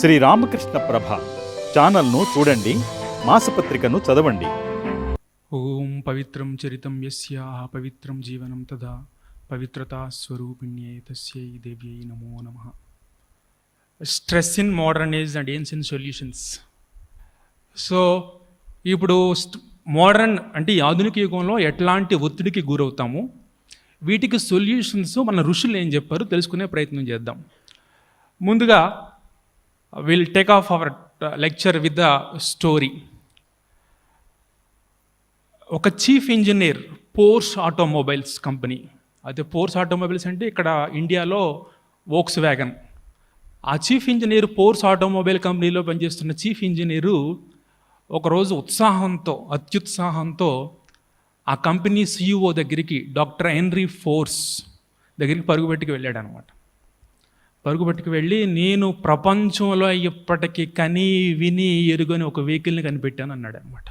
శ్రీ రామకృష్ణ ప్రభ. ఛానల్ను చూడండి మాసపత్రికను చదవండి. ఓం పవిత్రం చరితం యస్య పవిత్రం జీవనం తదా. పవిత్రతా స్వరూపిణ్యే తస్యై దేవ్యై నమో నమ. Stress in modern age and ends in solutions so ఇప్పుడు మోడర్న్ అంటే ఈ ఆధునిక యుగంలో ఎట్లాంటి ఒత్తిడికి గురవుతాము? వీటికి సొల్యూషన్స్ మన ఋషులు ఏం చెప్పారు? తెలుసుకునే ప్రయత్నం చేద్దాం. ముందుగా will take off our lecture with the story ఒక chief engineer Porsche automobiles company అదే పోర్స్ ఆటోమొబైల్స్ అంటే ఇక్కడ ఇండియాలో వోక్స్ వ్యాగన్ ఆ చీఫ్ ఇంజనీర్ పోర్స్ ఆటోమొబైల్ కంపెనీలో పనిచేస్తున్న చీఫ్ ఇంజనీరు ఒకరోజు ఉత్సాహంతో అత్యుత్సాహంతో ఆ కంపెనీ సీఈఓ దగ్గరికి డాక్టర్ హెన్రీ ఫోర్స్ దగ్గరికి పరుగుపెట్టుకు వెళ్ళాడు అనమాట పరుగుబట్టుకు వెళ్ళి నేను ప్రపంచంలో ఇప్పటికీ కని విని ఎరుగని ఒక వెహికల్ని కనిపెట్టాను అన్నాడు అనమాట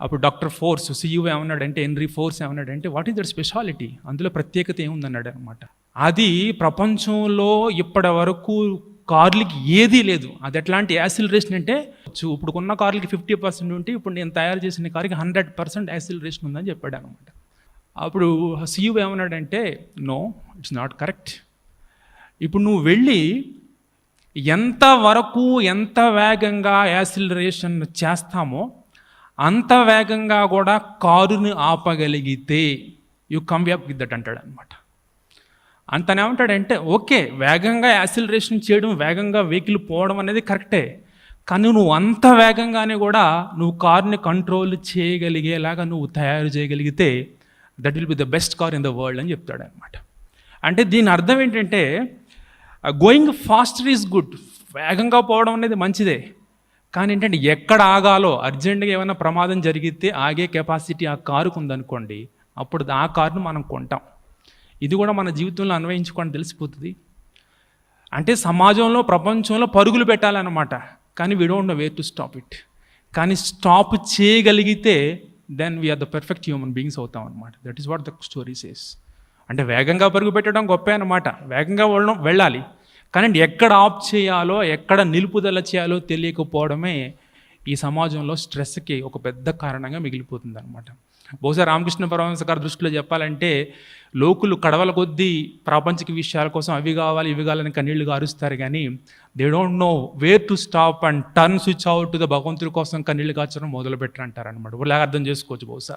అప్పుడు డాక్టర్ ఫోర్స్ సీఈఓ ఏమన్నాడంటే ఎన్రీ ఫోర్స్ ఏమన్నాడంటే వాట్ ఈస్ దట్ స్పెషాలిటీ? అందులో ప్రత్యేకత ఏముందన్నాడు అనమాట అది ప్రపంచంలో ఇప్పటి వరకు కార్లకి ఏదీ లేదు. అది ఎట్లాంటి యాసిలరేషన్ అంటే ఇప్పుడు ఉన్న కార్లకి ఫిఫ్టీ పర్సెంట్ ఉంటే ఇప్పుడు నేను తయారు చేసిన కార్కి హండ్రెడ్ పర్సెంట్ యాసిలరేషన్ ఉందని చెప్పాడు అనమాట అప్పుడు సీఈఓ ఏమన్నాడంటే నో ఇట్స్ నాట్ కరెక్ట్. ఇప్పుడు నువ్వు వెళ్ళి ఎంత వరకు ఎంత వేగంగా యాసిలరేషన్ చేస్తామో అంత వేగంగా కూడా కారుని ఆపగలిగితే you come up with that అంటాడు అనమాట అంతనేమంటాడంటే ఓకే వేగంగా యాసిలరేషన్ చేయడం వేగంగా వెహికల్ పోవడం అనేది కరెక్టే కానీ నువ్వు అంత వేగంగానే కూడా నువ్వు కార్ని కంట్రోల్ చేయగలిగేలాగా నువ్వు తయారు చేయగలిగితే that will be the best car in the world అని చెప్తాడు అనమాట అంటే దీని అర్థం ఏంటంటే గోయింగ్ ఫాస్టర్ ఈజ్ గుడ్ వేగంగా పోవడం అనేది మంచిదే. కానీ ఏంటంటే ఎక్కడ ఆగాలో అర్జెంటుగా ఏమైనా ప్రమాదం జరిగితే ఆగే కెపాసిటీ ఆ కారుకు ఉందనుకోండి అప్పుడు ఆ కారును మనం కొంటాం. ఇది కూడా మన జీవితంలో అన్వయించుకోండి తెలిసిపోతుంది. అంటే సమాజంలో ప్రపంచంలో పరుగులు పెట్టాలన్నమాట. కానీ we don't know way to stop it కానీ స్టాప్ చేయగలిగితే then we are the perfect human beings అవుతాం అనమాట that is what the story says అంటే వేగంగా పరుగు పెట్టడం గొప్ప అనమాట వేగంగా వెళ్ళడం వెళ్ళాలి. కానీ ఎక్కడ ఆఫ్ చేయాలో ఎక్కడ నిలుపుదల చేయాలో తెలియకపోవడమే ఈ సమాజంలో స్ట్రెస్కి ఒక పెద్ద కారణంగా మిగిలిపోతుంది అనమాట బహుశా రామకృష్ణ పరమహంస గారి దృష్టిలో చెప్పాలంటే లోకులు కడవల కొద్దీ ప్రాపంచిక విషయాల కోసం అవి కావాలి ఇవి కావాలని కన్నీళ్ళు గారుస్తారు కానీ they don't know where to stop and turn switch out the భగవంతుడి కోసం కన్నీళ్ళు కాచడం మొదలు పెట్టారంటారనమాట వాళ్ళ అర్థం చేసుకోవచ్చు బహుశా.